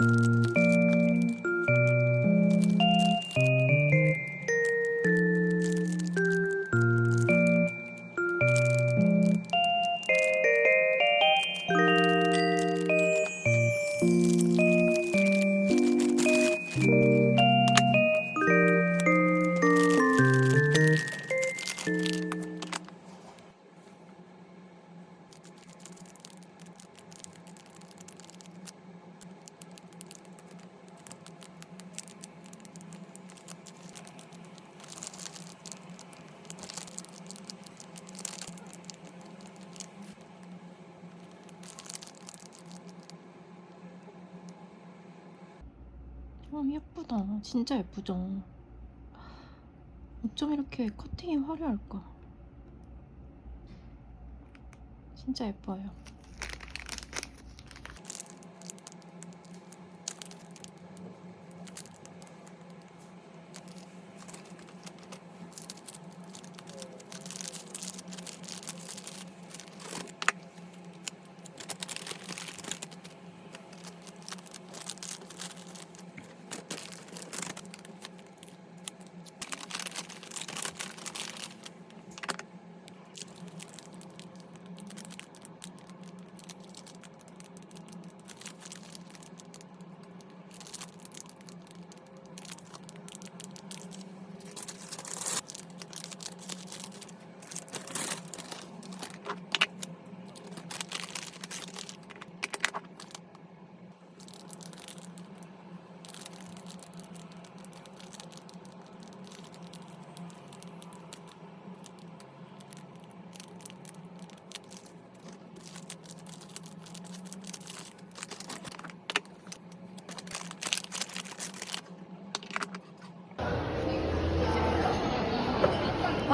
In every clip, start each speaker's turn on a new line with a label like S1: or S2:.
S1: 아 예쁘다. 진짜 예쁘죠? 어쩜 이렇게 커팅이 화려할까? 진짜 예뻐요.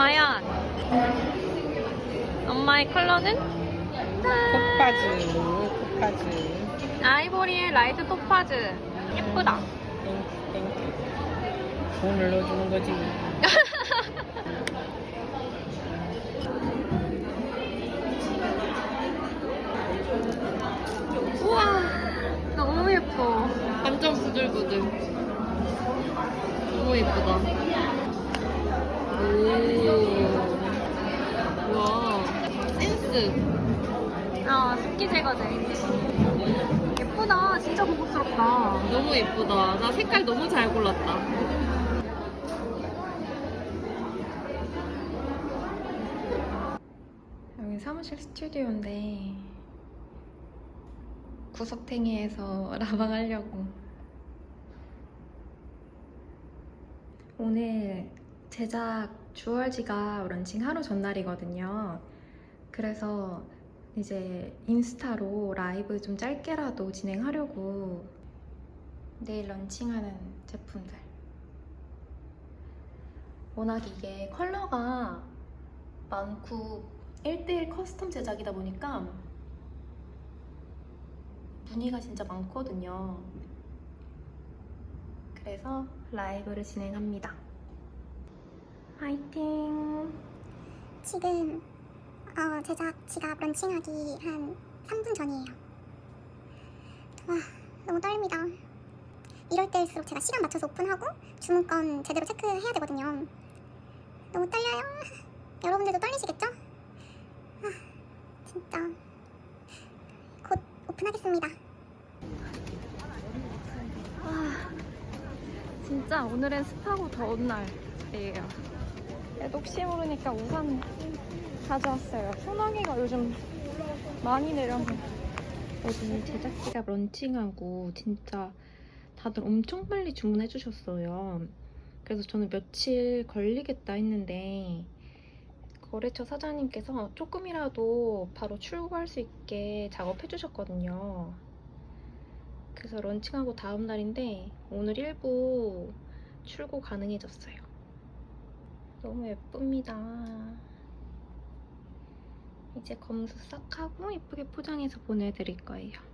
S1: 과연 엄마의 컬러는
S2: 코파즈, 코파즈.
S1: 아이보리의 라이트 토파즈 예쁘다.
S2: 땡큐, 땡큐. 돈을 넣어주는 거지.
S1: 우와 너무 예뻐. 완전 부들부들. 너무 예쁘다. 오. 와 센스. 아 습기 제거제. 예쁘다. 진짜 고급스럽다. 너무 예쁘다. 나 색깔 너무 잘 골랐다. 여기 사무실 스튜디오인데 구석탱이에서 라방하려고 오늘 제작 주얼지가 런칭 하루 전날이거든요. 그래서 이제 인스타로 라이브 좀 짧게라도 진행하려고 내일 런칭하는 제품들. 워낙 이게 컬러가 많고 1대1 커스텀 제작이다 보니까 문의가 진짜 많거든요. 그래서 라이브를 진행합니다. 화이팅!
S3: 지금 어, 제작 지갑 런칭하기 한 3분 전이에요. 와, 너무 떨립니다. 이럴 때일수록 제가 시간 맞춰서 오픈하고 주문권 제대로 체크해야 되거든요. 너무 떨려요. 여러분들도 떨리시겠죠? 아, 진짜. 곧 오픈하겠습니다.
S1: 진짜 오늘은 습하고 더운 날이에요. 혹시 모르니까 우산 가져왔어요. 소나기가 요즘 많이 내려서. 어제 제작지갑 런칭하고 진짜 다들 엄청 빨리 주문해 주셨어요. 그래서 저는 며칠 걸리겠다 했는데 거래처 사장님께서 조금이라도 바로 출고할 수 있게 작업해 주셨거든요. 그래서 런칭하고 다음 날인데 오늘 일부 출고 가능해졌어요. 너무 예쁩니다. 이제 검수 싹 하고 예쁘게 포장해서 보내드릴 거예요.